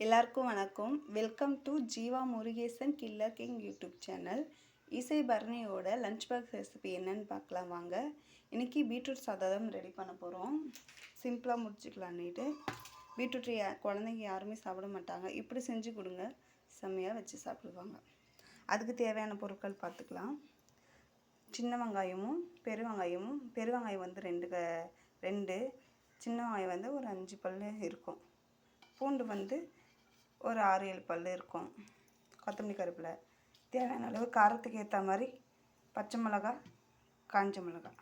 எல்லாருக்கும் வணக்கம். Welcome to Jeeva Murugesan killer king YouTube channel இசை பரணியோட லஞ்ச் பாக்ஸ் ரெசிபி என்னன்னு பார்க்கலாம் வாங்க. இன்றைக்கி பீட்ரூட் சாதம் ரெடி பண்ண போகிறோம் சிம்பிளாக முடிச்சுக்கலான்னுட்டு பீட்ரூட் யா- குழந்தைங்க யாருமே சாப்பிட மாட்டாங்க. இப்படி செஞ்சு கொடுங்க. செம்மையாக வச்சு சாப்பிடுவாங்க. அதுக்கு தேவையான பொருட்கள் பார்த்துக்கலாம். சின்ன வெங்காயமும் பெரு வெங்காயமும் பெரு வெங்காயம் வந்து ரெண்டு க ரெண்டு. சின்ன வெங்காயம் வந்து ஒரு அஞ்சு பல் இருக்கும். பூண்டு வந்து ஒரு ஆறு ஏழு பல் இருக்கும். கொத்தமல்லி கருப்பில் தேவையான அளவு காரத்துக்கு ஏற்ற மாதிரி பச்சை மிளகா காஞ்ச மிளகா.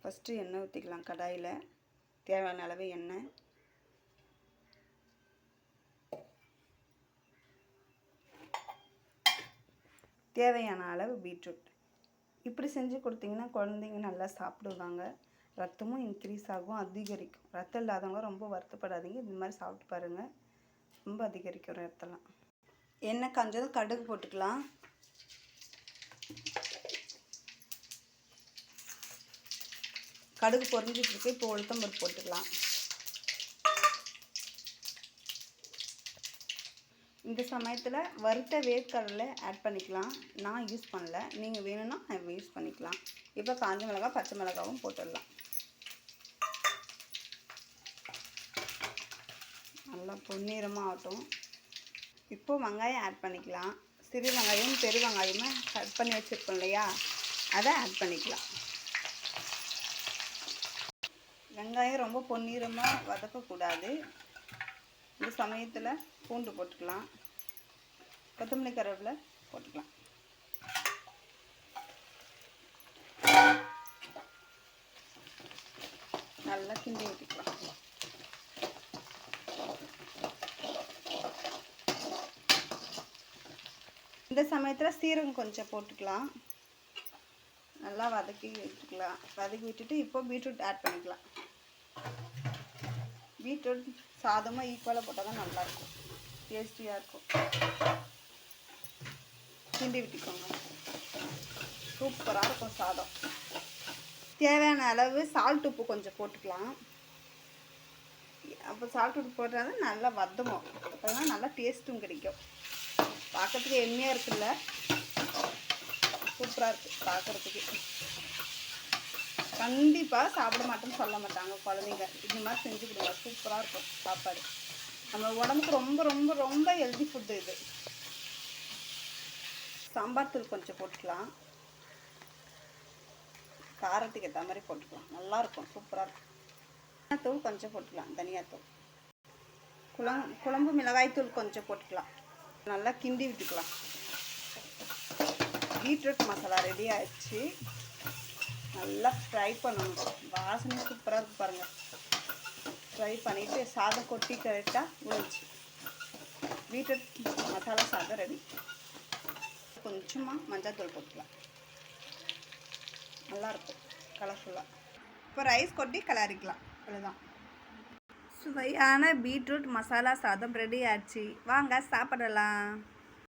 ஃபஸ்ட்டு எண்ணெய் ஊற்றிக்கலாம் கடாயில். தேவையான அளவு எண்ணெய். தேவையான அளவு பீட்ரூட். இப்படி செஞ்சு கொடுத்தீங்கன்னா குழந்தைங்க நல்லா சாப்பிடுவாங்க. ரத்தமும் இன்க்ரீஸ் ஆகும் அதிகரிக்கும். ரத்தம் இல்லாதவங்க ரொம்ப வருத்தப்படாதீங்க. இந்த மாதிரி சாப்பிட்டு பாருங்கள் ரொம்ப அதிகரிக்கும் இடத்தெல்லாம் எண்ணெய் காஞ்சதும் கடுகு போட்டுக்கலாம். கடுகு பொறிஞ்சிட்டு இருக்கு இப்போ உளுத்தம்பருப்பு போட்டுக்கலாம். இந்த சமயத்தில் வறுத்த வேர்க்கடலை ஆட் பண்ணிக்கலாம். நான் யூஸ் பண்ணல. நீங்கள் வேணும்னா யூஸ் பண்ணிக்கலாம். இப்போ காஞ்ச மிளகா பச்சை மிளகாவும் போட்டுடலாம். நல்லா பொன்னிறமாக ஆகட்டும் இப்போது வெங்காயம் ஆட் பண்ணிக்கலாம். சிறு வெங்காயம் பெரு வெங்காயமே கட் பண்ணி வச்சுருக்கோம் இல்லையா? அதை ஆட் பண்ணிக்கலாம். வெங்காயம் ரொம்ப பொன்னிறமாக வதக்கக்கூடாது. இந்த சமயத்தில் பூண்டு போட்டுக்கலாம். கொத்தமல்லி கருவேப்பிலை போட்டுக்கலாம். நல்லா கிண்டி ஊற்றிக்கலாம் இந்த சமயத்தில் சீரகம் கொஞ்சம் போட்டுக்கலாம். நல்லா வதக்கி விட்டுக்கலாம் வதக்கி விட்டுட்டு இப்போ பீட்ரூட் ஆட் பண்ணிக்கலாம். பீட்ரூட் சாதமாக ஈக்குவலாக போட்டால் தான் நல்லாயிருக்கும் டேஸ்டியாக இருக்கும். கிண்டி விட்டுக்கோங்க. சூப்பராக இருக்கும் சாதம். தேவையான அளவு சால்ட் உப்பு கொஞ்சம் போட்டுக்கலாம். அப்போ சால்ட் உப்பு போட்டால் தான் நல்லா வதமும் அப்போ தான் நல்லா டேஸ்ட்டும் கிடைக்கும். பார்க்கறதுக்கு எண்ணெயாக இருக்குல்ல? சூப்பராக இருக்குது பார்க்குறதுக்கு கண்டிப்பாக சாப்பிட மாட்டேன்னு சொல்ல மாட்டாங்க குழந்தைங்க. இந்த மாதிரி செஞ்சு கொடுங்க. சூப்பராக இருக்கும் சாப்பாடு. நம்ம உடம்புக்கு ரொம்ப ரொம்ப ரொம்ப ஹெல்தி ஃபுட்டு இது. சாம்பார் தூள் கொஞ்சம் போட்டுக்கலாம். காரத்துக்கு ஏற்ற மாதிரி போட்டுக்கலாம். நல்லாயிருக்கும் சூப்பராக இருக்கும். தூள் கொஞ்சம் போட்டுக்கலாம். தனியாத்தூள் குழம்பு குழம்பு மிளகாய்த்தூள் கொஞ்சம் போட்டுக்கலாம். நல்லா கிண்டி விட்டுக்கலாம். பீட்ரூட் மசாலா ரெடி ஆயிடுச்சு. நல்லா ஃப்ரை பண்ணணும். வாசனை சூப்பராக இருக்கு பாருங்கள் ஃப்ரை பண்ணிவிட்டு சாதம் கொட்டி கரெக்டாக உழைச்சி பீட்ரூட் மசாலா சாதம் ரெடி கொஞ்சமாக மஞ்சள் தூள் போட்டுக்கலாம். நல்லாயிருக்கும் கலர்ஃபுல்லாக இப்போ ரைஸ் கொட்டி கிளறிக்கலாம். அவ்வளோதான் சுவையான பீட்ரூட் மசாலா சாதம் ரெடி ஆச்சு. வாங்க சாப்பிடலாம்.